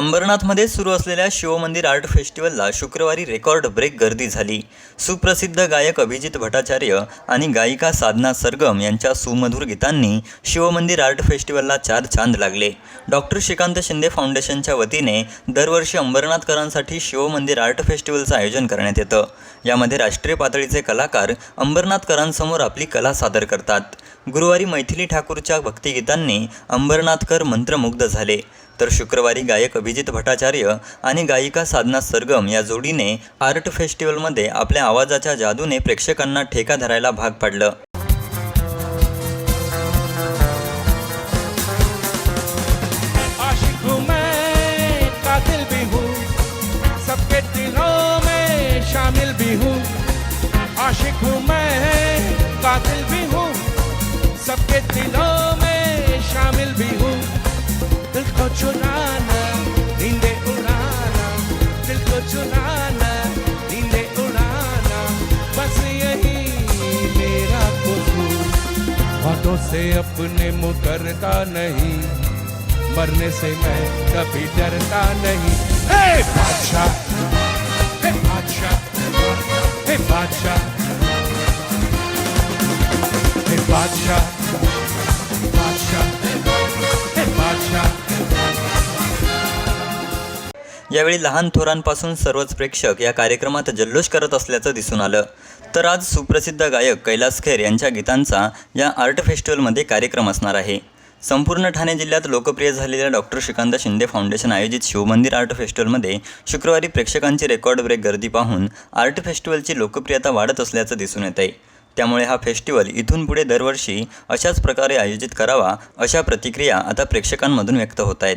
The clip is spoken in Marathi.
अंबरनाथमध्ये सुरू असलेल्या शिवमंदिर आर्ट फेस्टिवलला शुक्रवारी रेकॉर्ड ब्रेक गर्दी झाली. सुप्रसिद्ध गायक अभिजित भट्टाचार्य आणि गायिका साधना सरगम यांच्या सुमधुर गीतांनी शिवमंदिर आर्ट फेस्टिवलला चार चांद लागले. डॉक्टर श्रीकांत शिंदे फाउंडेशनच्या वतीने दरवर्षी अंबरनाथकरांसाठी शिवमंदिर आर्ट फेस्टिवलचं आयोजन करण्यात येतं. यामध्ये राष्ट्रीय पातळीचे कलाकार अंबरनाथकरांसमोर आपली कला सादर करतात. गुरुवारी मैथिली ठाकूरच्या भक्तिगीतांनी अंबरनाथकर मंत्रमुग्ध झाले. तर शुक्रवारी गायक अभिजित भट्टाचार्य आणि गायिका साधना सरगम या जोडीने आर्ट फेस्टिवलमध्ये आपल्या आवाजाच्या जादूने प्रेक्षकांना ठेका धरायला भाग पाडलं. शामिल भी हूँ। आशिक हूँ मैं कातिल भी हूँ सबके दिलों में शामिल भी हूँ उड़ाना, दिल को उड़ाना, बस यही मेरा से अपने मुकरता नहीं, मरने से मैं कभी डरता नहीं। हे बादशाह हे बादशाह हे बादशाह हे बादशाह। यावेळी लहान थोरांपासून सर्वच प्रेक्षक या कार्यक्रमात जल्लोष करत असल्याचं दिसून आलं. तर आज सुप्रसिद्ध गायक कैलास खेर यांच्या गीतांचा या आर्ट फेस्टिवलमध्ये कार्यक्रम असणार आहे. संपूर्ण ठाणे जिल्ह्यात लोकप्रिय झालेल्या डॉक्टर श्रीकांत शिंदे फाउंडेशन आयोजित शिवमंदिर आर्ट फेस्टिवलमध्ये शुक्रवारी प्रेक्षकांची रेकॉर्ड ब्रेक गर्दी पाहून आर्ट फेस्टिवलची लोकप्रियता वाढत असल्याचं दिसून येत आहे त्यामुळे हा फेस्टिवल इथून पुढे दरवर्षी अशाच प्रकारे आयोजित करावा अशा प्रतिक्रिया आता प्रेक्षकांमधून व्यक्त होत आहेत.